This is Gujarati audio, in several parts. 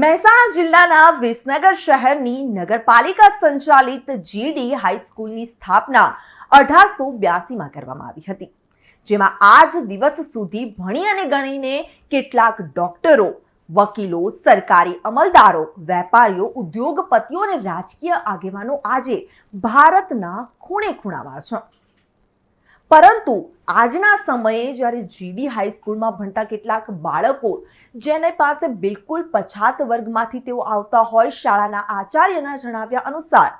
મહેસાણા જિલ્લાના વિસનગર શહેરની નગરપાલિકા સંચાલિત જીડી હાઈસ્કૂલની સ્થાપના અઢારસો બ્યાસીમાં કરવામાં આવી હતી, જેમાં આજ દિવસ સુધી ભણી અને ગણીને કેટલાક ડોક્ટરો, વકીલો, સરકારી અમલદારો, વેપારીઓ, ઉદ્યોગપતિઓ અને રાજકીય આગેવાનો આજે ભારતના ખૂણે ખૂણામાં છે. પરંતુ આજના સમયે જ્યારે જીડી હાઈસ્કૂલમાં ભણતા કેટલાક બાળકો જેને પાસે બિલકુલ પછાત વર્ગમાંથી તેઓ આવતા હોય શાળાના આચાર્યના જણાવ્યા અનુસાર,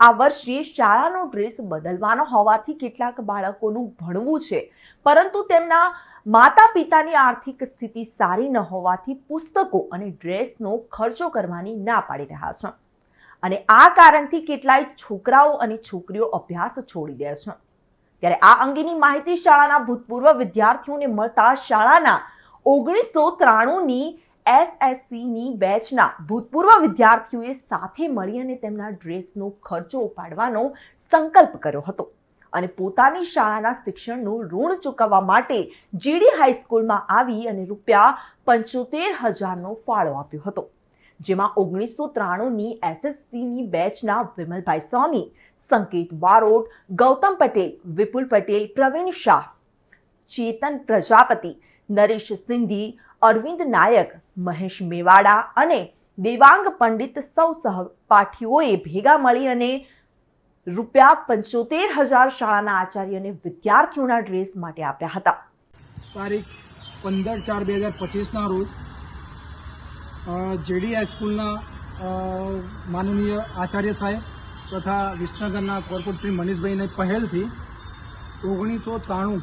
આ વર્ષે શાળાનો ડ્રેસ બદલવાનો હોવાથી કેટલાક બાળકોનું ભણવું છે. પરંતુ તેમના માતા પિતાની આર્થિક સ્થિતિ સારી ન હોવાથી પુસ્તકો અને ડ્રેસનો ખર્ચો કરવાની ના પાડી રહ્યા છે. અને આ કારણથી કેટલાય છોકરાઓ અને છોકરીઓ અભ્યાસ છોડી દે છે. ત્યારે આ અંગેની માહિતી શાળાના ભૂતપૂર્વ વિદ્યાર્થીઓને મળતા શાળાના ઓગણીસો ત્રાણુંની એસએસસીની બેચના ભૂતપૂર્વ વિદ્યાર્થીઓએ સાથે મળી અને તેમના ડ્રેસનો ખર્ચો ઉપાડવાનો સંકલ્પ કર્યો હતો. અને પોતાની શાળાના શિક્ષણનું ઋણ ચૂકવવા માટે જીડી હાઈસ્કૂલમાં આવી અને રૂપિયા પંચોતેર હજારનો ફાળો આપ્યો હતો. જેમાં ઓગણીસો ત્રાણુંની એસએસસીની બેચના વિમલભાઈ સોની સંકેત બારોટ ગૌતમ પટેલ, વિપુલ પટેલ, પ્રવીણ શાહ, ચેતન પ્રજાપતિ, નરેશ સિંધી, અરવિંદ નાયક, મહેશ મેવાડા અને દેવાંગ પંડિત સૌ સહપાઠીઓએ ભેગા મળી અને રૂપિયા પંચોતેર હજાર શાળાના આચાર્યને વિદ્યાર્થીઓના ડ્રેસ માટે આપ્યા હતા. તારીખ પંદર ચાર બે હજાર પચીસના રોજ જેડી હાઈસ્કૂલના માનનીય આચાર્ય સાહેબ તથા વિસનગરના કોર્પોરેટ શ્રી મનીષભાઈની પહેલથી ઓગણીસો ત્રાણું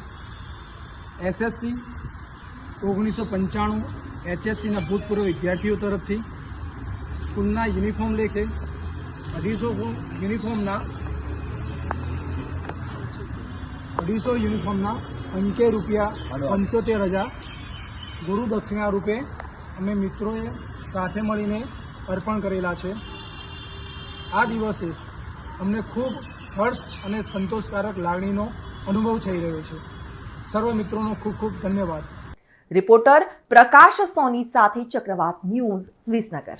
એસએસસી ઓગણીસો પંચાણું એચએસસીના ભૂતપૂર્વ વિદ્યાર્થીઓ તરફથી સ્કૂલના યુનિફોર્મ લેખે અઢીસો યુનિફોર્મના અઢીસો યુનિફોર્મના અંકે રૂપિયા પંચોતેર હજાર ગુરુ દક્ષિણા રૂપે અમે મિત્રોએ સાથે મળીને અર્પણ કરેલા છે. આ દિવસે અમને ખૂબ હર્ષ અને સંતોષકારક લાગણીનો અનુભવ થઈ રહ્યો છે. સર્વ મિત્રોનો ખૂબ ખૂબ ધન્યવાદ. રિપોર્ટર પ્રકાશ સોની સાથે ચક્રવાત ન્યૂઝ વિસનગર.